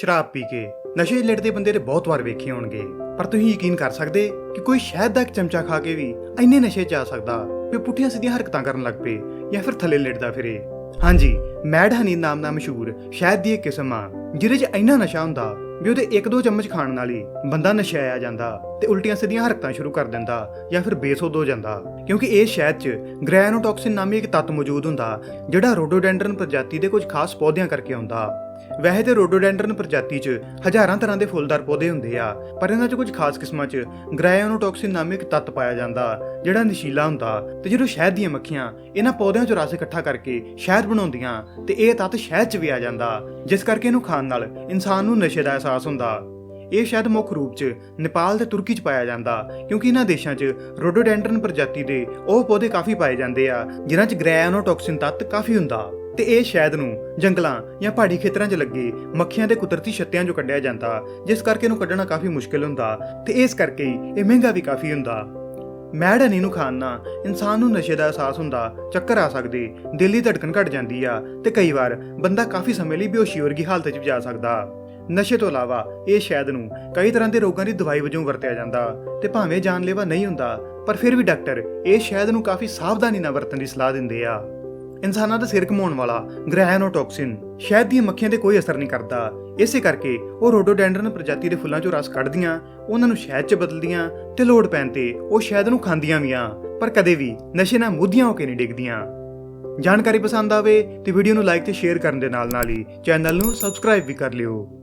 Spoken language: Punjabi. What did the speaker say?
ਸ਼ਰਾਬ ਪੀ ਕੇ। ਨਸ਼ੇ ਲੜਦੇ ਬੰਦੇ ਤੇ ਬਹੁਤ ਵਾਰ ਵੇਖੇ ਹੋਣਗੇ। ਪਰ ਤੁਸੀਂ ਯਕੀਨ ਕਰ ਸਕਦੇ ਕਿ ਕੋਈ ਸ਼ਹਿਦ ਦਾ ਇੱਕ ਚਮਚਾ ਖਾ ਕੇ ਵੀ ਇੰਨੇ ਨਸ਼ੇ 'ਚ ਆ ਸਕਦਾ ਕਿ ਪੁੱਠੀਆਂ ਸਿੱਧੀਆਂ ਹਰਕਤਾਂ ਕਰਨ ਲੱਗ ਪਏ ਜਾਂ ਫਿਰ ਥੱਲੇ ਲੜਦਾ ਫਿਰੇ। ਹਾਂਜੀ, ਮੈਡ ਹਨੀ ਨਾਮ ਨਾਲ ਮਸ਼ਹੂਰ ਸ਼ਹਿਦ ਦੀ ਇੱਕ ਕਿਸਮ ਆ, ਜਿਹਦੇ 'ਚ ਇੰਨਾ ਨਸ਼ਾ ਹੁੰਦਾ ਵੀ ਉਹਦੇ ਇੱਕ ਦੋ ਚਮਚ ਖਾਣ ਨਾਲ ਹੀ ਬੰਦਾ ਨਸ਼ਾਇਆ ਜਾਂਦਾ ਤੇ ਉਲਟੀਆਂ ਸਿੱਧੀਆਂ ਹਰਕਤਾਂ ਸ਼ੁਰੂ ਕਰ ਦਿੰਦਾ ਜਾਂ ਫਿਰ ਬੇਸੁੱਧ ਹੋ ਜਾਂਦਾ। ਕਿਉਂਕਿ ਇਹ ਸ਼ਹਿਦ 'ਚ ਗ੍ਰੈਨੋਟੌਕਸਿਨ ਨਾਮੀ ਇੱਕ ਤੱਤ ਮੌਜੂਦ ਹੁੰਦਾ, ਜਿਹੜਾ ਰੋਡੋਡੈਂਡਰਨ ਪ੍ਰਜਾਤੀ ਦੇ ਕੁਝ ਖਾਸ ਪੌਦਿਆਂ ਕਰਕੇ ਆਉਂਦਾ। ਵੈਸੇ ਤੇ ਰੋਡੋਡੈਂਡਰਨ ਪ੍ਰਜਾਤੀ 'ਚ ਹਜ਼ਾਰਾਂ ਤਰ੍ਹਾਂ ਦੇ ਫੁੱਲਦਾਰ ਪੌਦੇ ਹੁੰਦੇ ਆ, ਪਰ ਇਹਨਾਂ 'ਚ ਕੁਝ ਖਾਸ ਕਿਸਮਾਂ 'ਚ ਗ੍ਰਾਇਓਨੋਟੌਕਸਿਨ ਨਾਮਕ ਇੱਕ ਤੱਤ ਪਾਇਆ ਜਾਂਦਾ, ਜਿਹੜਾ ਨਸ਼ੀਲਾ ਹੁੰਦਾ ਤੇ ਜਦੋਂ ਸ਼ਹਿਦ ਦੀਆਂ ਮੱਖੀਆਂ ਇਹਨਾਂ ਪੌਦਿਆਂ 'ਚੋਂ ਰਸ ਇਕੱਠਾ ਕਰਕੇ ਸ਼ਹਿਦ ਬਣਾਉਂਦੀਆਂ ਤੇ ਇਹ ਤੱਤ ਸ਼ਹਿਦ 'ਚ ਵੀ ਆ ਜਾਂਦਾ, ਜਿਸ ਕਰਕੇ ਇਹਨੂੰ ਖਾਣ ਨਾਲ ਇਨਸਾਨ ਨੂੰ ਨਸ਼ੇ ਦਾ ਅਹਿਸਾਸ ਹੁੰਦਾ। ਇਹ ਸ਼ਹਿਦ ਮੁੱਖ ਰੂਪ 'ਚ ਨੇਪਾਲ ਤੇ ਤੁਰਕੀ 'ਚ ਪਾਇਆ ਜਾਂਦਾ, ਕਿਉਂਕਿ ਇਹਨਾਂ ਦੇਸ਼ਾਂ 'ਚ ਰੋਡੋਡੈਂਡਰਨ ਪ੍ਰਜਾਤੀ ਦੇ ਉਹ ਪੌਦੇ ਕਾਫੀ ਪਾਏ ਜਾਂਦੇ ਆ, ਜਿਨ੍ਹਾਂ 'ਚ ਗ੍ਰੈਨੋਟੌਕਸਿਨ ਤੱਤ ਕਾਫੀ ਹੁੰਦਾ। ਤੇ ਇਹ ਸ਼ਹਿਦ ਨੂੰ ਜੰਗਲਾਂ ਜਾਂ ਪਹਾੜੀ ਖੇਤਰਾਂ 'ਚ ਲੱਗੇ ਮੱਖੀਆਂ ਦੇ ਕੁਦਰਤੀ ਛੱਤਿਆਂ 'ਚੋਂ ਕੱਢਿਆ ਜਾਂਦਾ, ਜਿਸ ਕਰਕੇ ਇਹਨੂੰ ਕੱਢਣਾ ਕਾਫੀ ਮੁਸ਼ਕਿਲ ਹੁੰਦਾ ਤੇ ਇਸ ਕਰਕੇ ਇਹ ਮਹਿੰਗਾ ਵੀ ਕਾਫੀ ਹੁੰਦਾ। ਮੈਡ ਹਨੀ ਨੂੰ ਖਾਣ ਨਾਲ ਇਨਸਾਨ ਨੂੰ ਨਸ਼ੇ ਦਾ ਅਹਿਸਾਸ ਹੁੰਦਾ, ਚੱਕਰ ਆ ਸਕਦੇ, ਦਿਲ ਦੀ ਧੜਕਣ ਘਟ ਜਾਂਦੀ ਆ ਤੇ ਕਈ ਵਾਰ ਬੰਦਾ ਕਾਫੀ ਸਮੇਂ ਲਈ ਬੇਹੋਸ਼ੀ ਵਰਗੀ ਹਾਲਤ 'ਚ ਵੀ ਜਾ ਸਕਦਾ। ਨਸ਼ੇ ਤੋਂ ਇਲਾਵਾ ਇਹ ਸ਼ਹਿਦ ਨੂੰ ਕਈ ਤਰ੍ਹਾਂ ਦੇ ਰੋਗਾਂ ਦੀ ਦਵਾਈ ਵਜੋਂ ਵਰਤਿਆ ਜਾਂਦਾ ਤੇ ਭਾਵੇਂ ਜਾਨਲੇਵਾ ਨਹੀਂ ਹੁੰਦਾ, ਪਰ ਫਿਰ ਵੀ ਡਾਕਟਰ ਇਹ ਸ਼ਹਿਦ ਨੂੰ ਕਾਫੀ ਸਾਵਧਾਨੀ ਨਾਲ ਵਰਤਣ ਦੀ ਸਲਾਹ ਦਿੰਦੇ ਆ। ਇਨਸਾਨਾਂ ਦਾ ਸਿਰ ਘਮਾਉਣ ਵਾਲਾ ਗ੍ਰੈਨੋਟੌਕਸਿਨ ਸ਼ਹਿਦ ਦੀਆਂ ਮੱਖੀਆਂ ਤੇ ਕੋਈ ਅਸਰ ਨਹੀਂ ਕਰਦਾ। ਇਸੇ ਕਰਕੇ ਉਹ ਰੋਡੋਡੈਂਡਰਨ ਪ੍ਰਜਾਤੀ ਦੇ ਫੁੱਲਾਂ ਚੋਂ ਰਸ ਕੱਢਦੀਆਂ, ਉਹਨਾਂ ਨੂੰ ਸ਼ਹਿਦ 'ਚ ਬਦਲਦੀਆਂ ਤੇ ਲੋੜ ਪੈਣ ਤੇ ਉਹ ਸ਼ਹਿਦ ਨੂੰ ਖਾਂਦੀਆਂ ਵੀ ਆ, ਪਰ ਕਦੇ ਵੀ ਨਸ਼ੇ ਨਾਲ ਮੁੱਧੀਆਂ ਹੋ ਕੇ ਨਹੀਂ ਡਿੱਗਦੀਆਂ। ਜਾਣਕਾਰੀ ਪਸੰਦ ਆਵੇ ਤੇ ਵੀਡੀਓ ਨੂੰ ਲਾਈਕ ਤੇ ਸ਼ੇਅਰ ਕਰਨ ਦੇ ਨਾਲ ਨਾਲ ਹੀ ਚੈਨਲ ਨੂੰ ਸਬਸਕ੍ਰਾਈਬ ਵੀ ਕਰ ਲਿਓ।